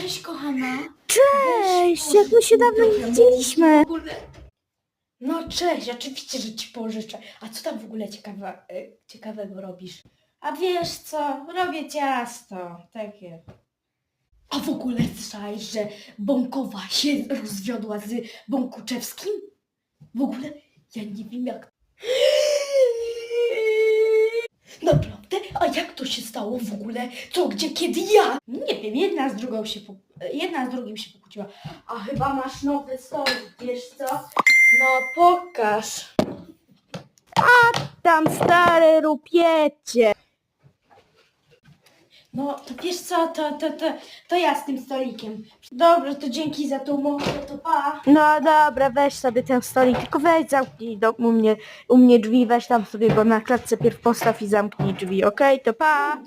Cześć, kochana. Cześć, jak my się dawno nie widzieliśmy. No cześć, oczywiście, że ci pożyczę. A co tam w ogóle ciekawe, y, ciekawego robisz? A wiesz co, robię ciasto, takie. A w ogóle słyszałeś, że Bąkowa się rozwiodła z Bąkuczewskim? W ogóle ja nie wiem jak... A jak to się stało w ogóle? Co, gdzie, kiedy, ja? Nie wiem, jedna z drugą się po... jedna z drugim się pokłóciła. A chyba masz nowy stolik, wiesz co? No pokaż. Tam stare rupiecie. No to wiesz co, to, to, to, to ja z tym stolikiem. Dobrze, to dzięki za tą umowę, to pa. No dobra, weź sobie ten stolik, tylko weź zamknij do, u, mnie, u mnie drzwi, weź tam sobie go na klatce pierw postaw i zamknij drzwi, okej? To pa!